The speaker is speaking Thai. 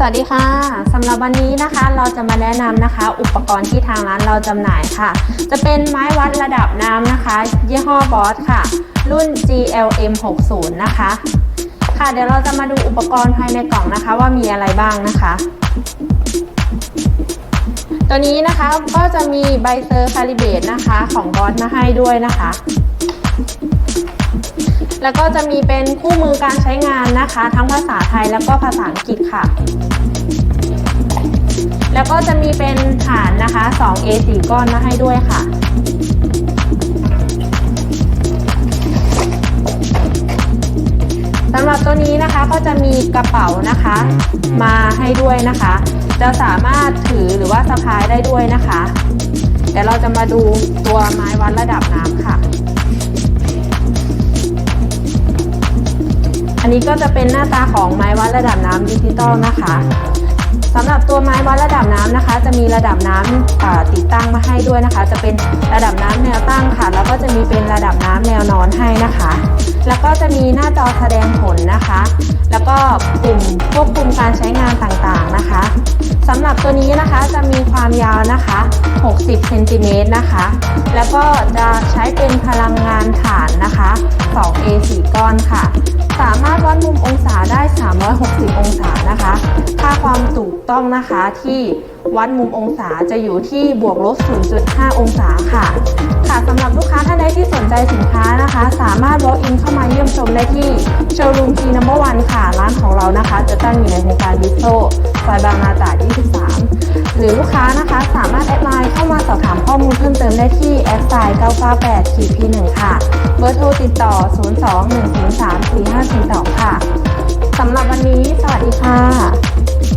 สวัสดีค่ะสำหรับวันนี้นะคะเราจะมาแนะนำนะคะ อุปกรณ์ที่ทางร้านเราจำหน่ายค่ะ จะเป็นไม้วัดระดับน้ำนะคะ ยี่ห้อบอสค่ะ รุ่น GLM 60นะคะ ค่ะเดี๋ยวเราจะมาดูอุปกรณ์ภายในกล่องนะคะ ว่ามีอะไรบ้างนะคะ ตัวนี้นะคะก็จะมีใบเซอร์คาลิเบตนะคะ ของบอสมาให้ด้วยนะคะ แล้วก็จะมีเป็นคู่มือการใช้งานนะคะ ทั้งภาษาไทยแล้วก็ภาษาอังกฤษค่ะ แล้วก็จะมีเป็นฐานนะคะ 2 A4 ก้อนมาให้ด้วยค่ะสำหรับตัวนี้นะคะก็จะมีกระเป๋านะคะ มาให้ด้วยนะคะ จะสามารถถือหรือว่าสะพายได้ด้วยนะคะ เดี๋ยวเราจะมาดูตัวไม้วัดระดับน้ำ นนี้ก็จะเป็นหน้าตาของไม้วัดระดับน้ำดิจิตอลนะคะสำหรับตัวไม้วัดระดับน้ำนะคะ จะมีระดับน้ำอ่าติดตั้งมาให้ด้วยนะคะ จะเป็นระดับน้ำแนวตั้งค่ะ แล้วก็จะมีเป็นระดับน้ำแนวนอนให้นะคะ แล้วก็จะมีหน้าจอแสดงผลนะคะ แล้วก็ปุ่มควบคุมการใช้งานต่างๆนะคะสำหรับตัวนี้นะคะจะมีความยาวนะคะ 60 เซนติเมตรนะคะ แล้วก็จะใช้เป็นพลัง 360 องศานะคะ ค่าความถูกต้องนะคะที่วัดมุมองศาจะอยู่ที่บวกลบ 0.5 องศาค่ะ ค่ะสำหรับลูกค้าท่านใดที่สนใจสินค้านะคะ สามารถ walk in เข้ามาเยี่ยมชมได้ที่โชว์รูมทีนัมเบอร์วันค่ะ ร้านของเรานะคะ จะตั้งอยู่ในโครงการบิโซซอยบางนาตราด23 หรือลูกค้านะคะสามารถแอดไลน์เข้ามาสอบถามข้อมูลเพิ่มเติมได้ที่แอดไซน์998 p 1ค่ะ เบอร์โทรติดต่อ 02-103-4542 ค่ะ ดีค่ะ